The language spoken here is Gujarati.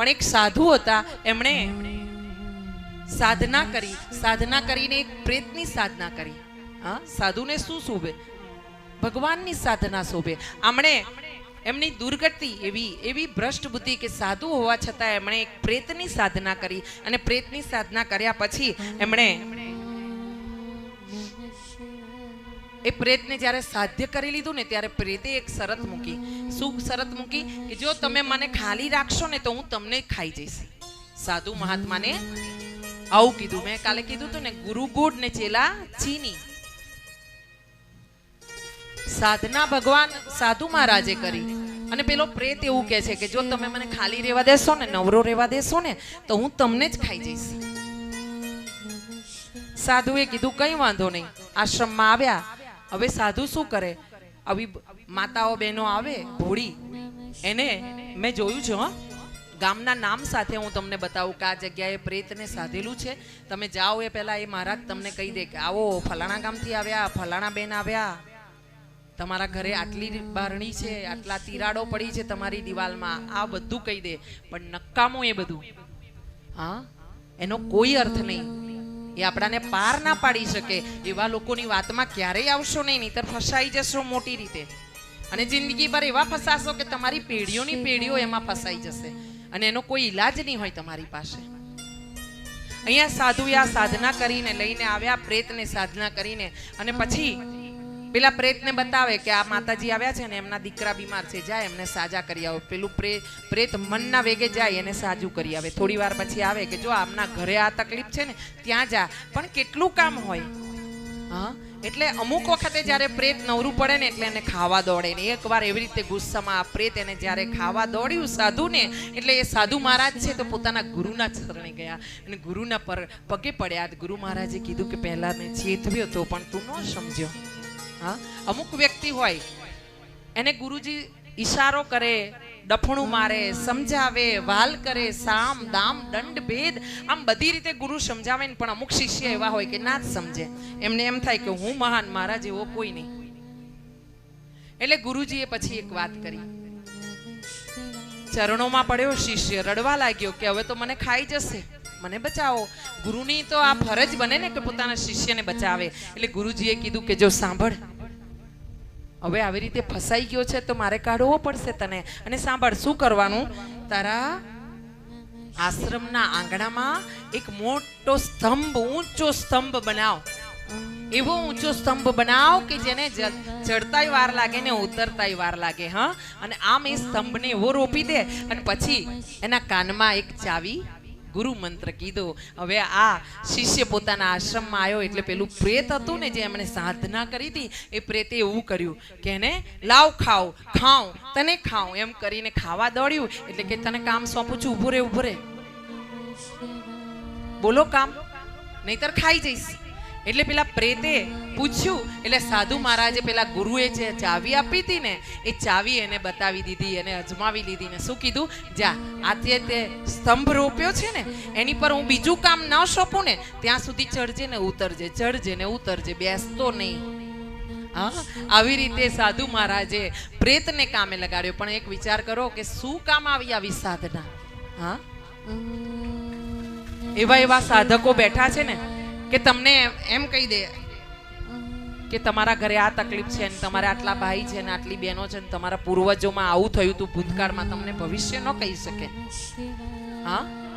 પણ એક સાધુ હતા, એમણે સાધના કરી, સાધના કરીને એક પ્રેતની સાધના કરી. હા, સાધુને શું શોભે? ભગવાનની સાધના શોભે. આમણે એમની દુર્ગતિ એવી એવી ભ્રષ્ટ બુદ્ધિ કે સાધુ હોવા છતાં એમણે એક પ્રેતની સાધના કરી અને પ્રેતની સાધના કર્યા પછી એમણે એ પ્રેતને જ્યારે સાધ્ય કરી લીધું ને ત્યારે પ્રેતે એક શરત મૂકી. શું શરત મૂકી? કે જો તમે મને ખાલી રાખશો ને તો હું તમને ખાઈ જઈશ. સાધુ મહાત્માને આવું કીધું. મેં કાલે કીધું હતું ને, ગુરુ ગુડ ને ચેલા ચીની. સાધના ભગવાન સાધુ મહારાજે કરી. અને પેલો પ્રેત એવું કહે છે કે જો તમે મને ખાલી રહેવા દેશો ને, નવરો રહેવા દેશો ને, તો હું તમને જ ખાઈ જઈશ. સાધુએ કીધું, કઈ વાંધો નહીં. આશ્રમમાં આવ્યા. હવે સાધુ શું કરે? આવી માતાઓ બહેનો આવે, ભોળી. એને મેં જોયું છે, હા. ગામના નામ સાથે હું તમને બતાવું કે આ જગ્યાએ પ્રેતને સાધેલું છે. તમે જાઓ એ પહેલા એ મહારાજ તમને કહી દે કે, આવો, ફલાણા ગામથી આવ્યા, ફલાણા બેન આવ્યા. તમારા ઘરે આટલી બારણી છે, આટલા તિરાડો પડી છે તમારી દિવાલમાં. આ બધું કહી દે. પણ નકામું એ બધું. હા? એનો કોઈ અર્થ નહીં. એ આપણાને પાર ના પાડી શકે. એવા લોકોની વાતમાં ક્યારેય આવશો નહીં નહીતર ફસાઈ જશો મોટી રીતે. અને જિંદગીભર એવા ફસાશો કે તમારી પેઢીઓની પેઢીઓ એમાં ફસાઈ જશે. અને એનો કોઈ ઈલાજ નહીં હોય તમારી પાસે. અહીંયા સાધુ આ સાધના કરીને લઈને આવ્યા પ્રેતને સાધના કરીને. અને પછી પેલા પ્રેતને બતાવે કે આ માતાજી આવ્યા છે ને એમના દીકરા બીમાર છે જાય એમને સાજા કરી આવો. પેલું પ્રેત પ્રેત મનના વેગે જાય, એને સાજું કરી આવે. થોડી વાર પછી આવે કે જો આમના ઘરે આ તકલીફ છે ને, ત્યાં જા. પણ કેટલું કામ હોય? હા? એટલે અમુક વખતે જ્યારે પ્રેત નવરું પડે ને એટલે એને ખાવા દોડે ને. એકવાર એવી રીતે ગુસ્સામાં આ પ્રેત એને જ્યારે ખાવા દોડ્યું સાધુને, એટલે એ સાધુ મહારાજ છે તો પોતાના ગુરુના ચરણે ગયા અને ગુરુના પર પગે પડ્યા. ગુરુ મહારાજે કીધું કે પહેલાં મેં ચેતવ્યો તો પણ તું ન સમજ્યો. હા? અમુક વ્યક્તિ હોય, એને ગુરુજી ઈશારો કરે, ડફણું મારે, સમજાવે, વાલ કરે, સામ, દામ, દંડ, ભેદ, આમ બધી રીતે ગુરુ સમજાવે ને પણ અમુક શિષ્ય એવા હોય કે ના જ સમજે. એમને એમ થાય કે હું મહાન, મારા જેવો કોઈ નહીં. એટલે ગુરુજીએ પછી એક વાત કરી. ચરણોમાં પડ્યો શિષ્ય, રડવા લાગ્યો કે હવે તો મને ખાઈ જશે. મને બચાવો. ગુરુની તો આ ફરજ બને ને કે પોતાના શિષ્યને બચાવે. એટલે ગુરુજીએ કીધું કે જો સાંભળ, હવે આવી રીતે ફસાઈ ગયો છે તો મારે કાઢવો પડશે તને. અને સાંભળ, શું કરવાનું? તારા આશ્રમના આંગણામાં એક મોટો સ્તંભ, ઊંચો સ્તંભ બનાવ. એવો ઊંચો સ્તંભ બનાવ કે જેને ચડતાય વાર લાગે ને ઉતરતાય વાર લાગે, હા? અને આમ એ સ્તંભને એવો રોપી દે. અને પછી એના કાનમાં એક ચાવી ગુરુ મંત્ર કીધો. હવે આ શિષ્ય પોતાના આશ્રમમાં આવ્યો એટલે પેલું પ્રેત હતું ને જે એમણે સાધના કરી હતી, એ પ્રેતે એવું કર્યું કે એને લાવ, ખાવ, ખાઉં, તને ખાઉં, એમ કરીને ખાવા દોડ્યું. એટલે કે તને કામ સોંપું છું, ઊભો રે ઊભો રે. બોલો કામ, નહીતર ખાઈ જઈશ. એટલે પેલા પ્રેતે પૂછ્યું, એટલે સાધુ મહારાજે પેલા ગુરુએ જે ચાવી આપી હતી ને, એ ચાવી એને બતાવી દીધી, એને અજમાવી લીધી ને શું કીધું? જા આજે તે સ્તંભ રોપ્યો છે ને, એની પર હું બીજું કામ ન સોંપું ને, ત્યાં સુધી ચડજે ને ઉતરજે, ચડજે ને ઉતરજે, બેસતો નહીં. હા, આવી રીતે સાધુ મહારાજે પ્રેતને કામે લગાડ્યો. પણ એક વિચાર કરો કે શું કામ આવી આવી સાધના? હા? એવા એવા સાધકો બેઠા છે ને કે તમને એમ કહી દે કે તમારા ઘરે આ તકલીફ છે ને તમારે આટલા ભાઈ છે ને આટલી બહેનો છે ને તમારા પૂર્વજોમાં આવું થયું હતું ભૂતકાળમાં, તમને ભવિષ્ય ન કહી શકે. હા?